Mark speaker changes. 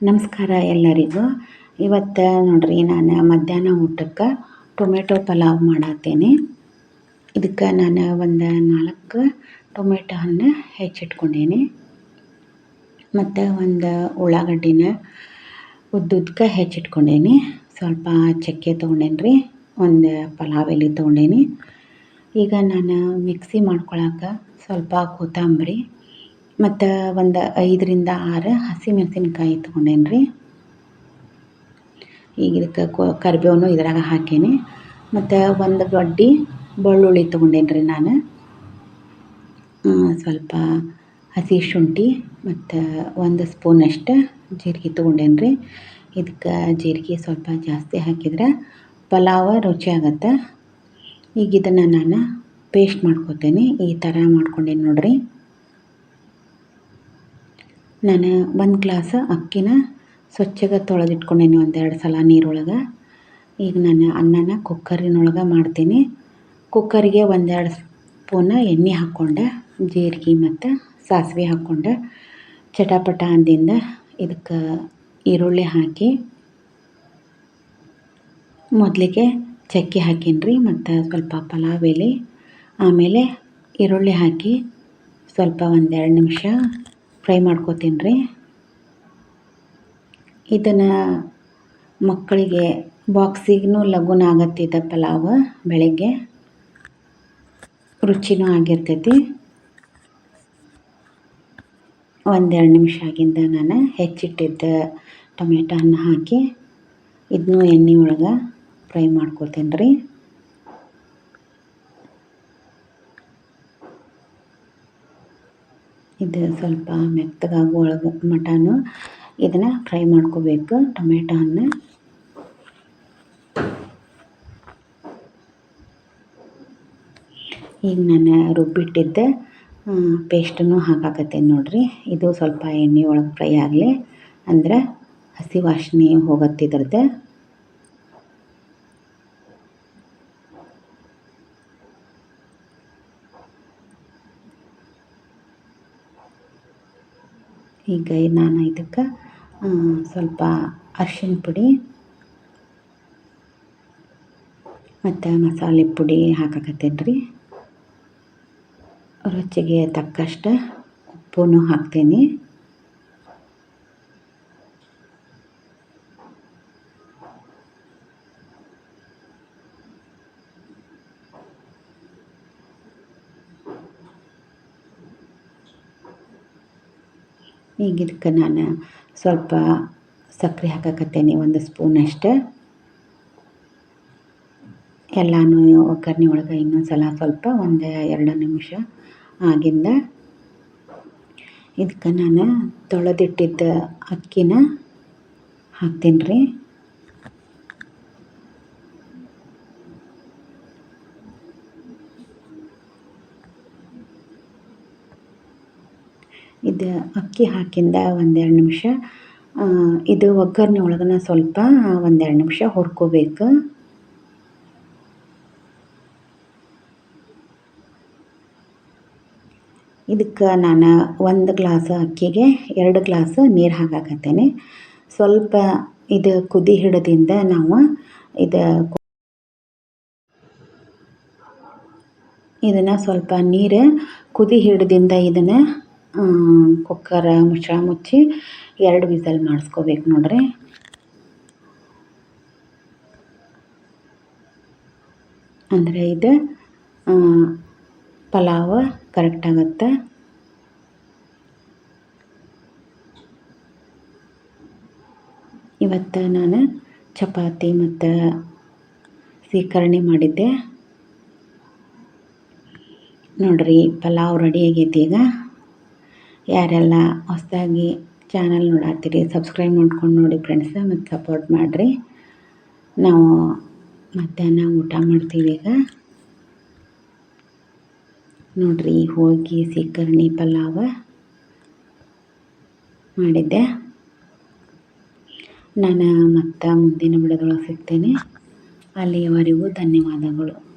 Speaker 1: ನಮಸ್ಕಾರ ಎಲ್ಲರಿಗೂ. ಇವತ್ತು ನೋಡ್ರಿ ನಾನು ಮಧ್ಯಾಹ್ನ ಊಟಕ್ಕೆ ಟೊಮೆಟೊ ಪಲಾವ್ ಮಾಡತ್ತೇನೆ ಇದಕ್ಕೆ ನಾನು ಒಂದು ನಾಲ್ಕು ಟೊಮೆಟೊ ಹಣ್ಣು ಹೆಚ್ಚಿಟ್ಕೊಂಡೇನಿ. ಮತ್ತು ಒಂದು ಉಳ್ಳಾಗಡ್ಡಿನ ಉದ್ದುದ್ಕೆ ಹೆಚ್ಚಿಟ್ಕೊಂಡೇನಿ. ಸ್ವಲ್ಪ ಚಕ್ಕೆ ತೊಗೊಂಡೇನಿ ರೀ ಒಂದು ಪಲಾವ್ ಎಲೆ ತೊಗೊಂಡೇನಿ. ಈಗ ನಾನು ಮಿಕ್ಸಿ ಮಾಡ್ಕೊಳಕ್ಕೆ ಸ್ವಲ್ಪ ಕೊತ್ತಂಬರಿ ಮತ್ತು ಒಂದು ಐದರಿಂದ ಆರು ಹಸಿಮೆಣಸಿನ್ಕಾಯಿ ತೊಗೊಂಡೇನಿ ರೀ ಈಗ ಇದಕ್ಕೆ ಕರಿಬೇವನ್ನು ಇದ್ರಾಗ ಹಾಕೇನಿ. ಮತ್ತು ಒಂದು ಗಡ್ಡಿ ಬೆಳ್ಳುಳ್ಳಿ ತೊಗೊಂಡೇನಿ ರೀ ನಾನು ಸ್ವಲ್ಪ ಹಸಿ ಶುಂಠಿ ಮತ್ತು ಒಂದು ಸ್ಪೂನಷ್ಟು ಜೀರಿಗೆ ತೊಗೊಂಡೇನಿ ರೀ ಇದಕ್ಕೆ ಜೀರಿಗೆ ಸ್ವಲ್ಪ ಜಾಸ್ತಿ ಹಾಕಿದ್ರೆ ಪಲಾವ ರುಚಿ ಆಗತ್ತೆ. ಈಗ ಇದನ್ನು ನಾನು ಪೇಸ್ಟ್ ಮಾಡ್ಕೊತೀನಿ. ಈ ಥರ ಮಾಡ್ಕೊಂಡೇನಿ ನೋಡಿರಿ. ನಾನು ಒಂದು ಗ್ಲಾಸ್ ಅಕ್ಕಿನ ಸ್ವಚ್ಛಗೆ ತೊಳೆದಿಟ್ಕೊಂಡೇನಿ ಒಂದೆರಡು ಸಲ ನೀರೊಳಗೆ. ಈಗ ನಾನು ಅನ್ನನ ಕುಕ್ಕರಿನೊಳಗೆ ಮಾಡ್ತೀನಿ. ಕುಕ್ಕರಿಗೆ ಒಂದೆರಡು ಸ್ಪೂನ ಎಣ್ಣೆ ಹಾಕ್ಕೊಂಡೆ, ಜೀರಿಗೆ ಮತ್ತು ಸಾಸಿವೆ ಹಾಕ್ಕೊಂಡೆ, ಚಟಾಪಟ ಅಂದಿಂದ ಇದಕ್ಕೆ ಈರುಳ್ಳಿ ಹಾಕಿ, ಮೊದಲಿಗೆ ಚಕ್ಕೆ ಹಾಕೀನಿ ಮತ್ತು ಸ್ವಲ್ಪ ಪಲಾವ್ ಎಲೆ, ಆಮೇಲೆ ಈರುಳ್ಳಿ ಹಾಕಿ ಸ್ವಲ್ಪ ಒಂದೆರಡು ನಿಮಿಷ ಫ್ರೈ ಮಾಡ್ಕೋತೀನಿ ರೀ. ಇದನ್ನು ಮಕ್ಕಳಿಗೆ ಬಾಕ್ಸಿಗೂ ಲಘುನ ಆಗತ್ತಿದ್ದ ಪಲಾವ್ ಬೆಳಗ್ಗೆ. ರುಚಿನೂ ಆಗಿರ್ತೈತಿ. ಒಂದೆರಡು ನಿಮಿಷ ಆಗಿಂದ ನಾನು ಹೆಚ್ಚಿಟ್ಟಿದ್ದ ಟೊಮೆಟೊ ಹಾಕಿ ಇದನ್ನೂ ಎಣ್ಣೆ ಒಳಗೆ ಫ್ರೈ ಮಾಡ್ಕೋತೀನಿ ರೀ. ಇದು ಸ್ವಲ್ಪ ಮೆತ್ತಗಾಗುವ ಒಳಗೆ ಮಟನು. ಇದನ್ನು ಫ್ರೈ ಮಾಡ್ಕೋಬೇಕು ಟೊಮೆಟೊ ಹಣ್ಣು ಈಗ ನಾನು ರುಬ್ಬಿಟ್ಟಿದ್ದೆ ಪೇಸ್ಟನ್ನು ಹಾಕಾಕತ್ತೇನೆ ನೋಡಿರಿ. ಇದು ಸ್ವಲ್ಪ ಎಣ್ಣೆ ಒಳಗೆ ಫ್ರೈ ಆಗಲಿ. ಅಂದ್ರೆ ಹಸಿ ವಾಸನೆ ಹೋಗತ್ತಿದ್ರದ್ದು ಈಗ ನಾನು ಇದಕ್ಕೆ ಸ್ವಲ್ಪ ಅರ್ಶಿಣ ಪುಡಿ ಮತ್ತು ಮಸಾಲೆ ಪುಡಿ ಹಾಕಕತ್ತೇನೆ ರೀ ರುಚಿಗೆ ತಕ್ಕಷ್ಟು ಉಪ್ಪು ಹಾಕ್ತೀನಿ. ಈಗ ಇದಕ್ಕೆ ನಾನು ಸ್ವಲ್ಪ ಸಕ್ಕರೆ ಹಾಕಕತ್ತೇನೆ, ಒಂದು ಸ್ಪೂನಷ್ಟು ಎಲ್ಲನೂ ಒಗ್ಗರಣೆ ಒಳಗೆ ಇನ್ನೊಂದು ಸಲ ಸ್ವಲ್ಪ ಒಂದು ಎರಡು ನಿಮಿಷ ಆಗಿಂದ ಇದಕ್ಕೆ ನಾನು ತೊಳೆದಿಟ್ಟಿದ್ದ ಅಕ್ಕಿನ ಹಾಕ್ತೀನಿ ರೀ ಇದು ಅಕ್ಕಿ ಹಾಕಿಂದ ಒಂದೆರಡು ನಿಮಿಷ ಇದು ಒಗ್ಗರಣೆ ಒಳಗನ ಸ್ವಲ್ಪ ಒಂದೆರಡು ನಿಮಿಷ ಹುರ್ಕೋಬೇಕು. ಇದಕ್ಕೆ ನಾನು ಒಂದು ಗ್ಲಾಸ್ ಅಕ್ಕಿಗೆ ಎರಡು ಗ್ಲಾಸ್ ನೀರು ಹಾಕಾಕತ್ತೇನೆ. ಸ್ವಲ್ಪ ಇದು ಕುದಿ ಹಿಡದಿಂದ ನಾವು ಇದು ಇದನ್ನು ಸ್ವಲ್ಪ ನೀರು ಕುದಿ ಹಿಡ್ದಿಂದ ಇದನ್ನು ಕುಕ್ಕರ ಮುಚ್ಚಳ ಮುಚ್ಚಿ ಎರಡು ವಿಸಲ್ ಮಾಡಿಸ್ಕೋಬೇಕು ನೋಡ್ರಿ. ಅಂದರೆ ಇದು ಪಲಾವ್ ಕರೆಕ್ಟ್ ಆಗುತ್ತೆ. ಇವತ್ತು ನಾನು ಚಪಾತಿ ಮತ್ತು ಸೀಕರಣೆ ಮಾಡಿದ್ದೆ. ನೋಡ್ರಿ ಪಲಾವ್ ರೆಡಿ ಆಗೈತೆ ಈಗ. ಯಾರೆಲ್ಲ ಹೊಸದಾಗಿ ಚಾನಲ್ ನೋಡಾತ್ತೀರಿ ಸಬ್ಸ್ಕ್ರೈಬ್ ಮಾಡ್ಕೊಂಡು ನೋಡಿ ಫ್ರೆಂಡ್ಸ್ ಮತ್ತು ಸಪೋರ್ಟ್ ಮಾಡಿರಿ. ನಾವು ಮಧ್ಯಾಹ್ನ ಊಟ ಮಾಡ್ತೀವಿ ಈಗ. ನೋಡಿರಿ ಹೋಗಿ ಸೀಕರ್ಣಿ, ಪಲಾವ ಮಾಡಿದ್ದೆ. ನಾನು ಮತ್ತೆ ಮುಂದಿನ ವಿಡಿಯೋದೊಳಗೆ ಸಿಗ್ತೇನೆ. ಅಲ್ಲಿಯವರೆಗೂ ಧನ್ಯವಾದಗಳು.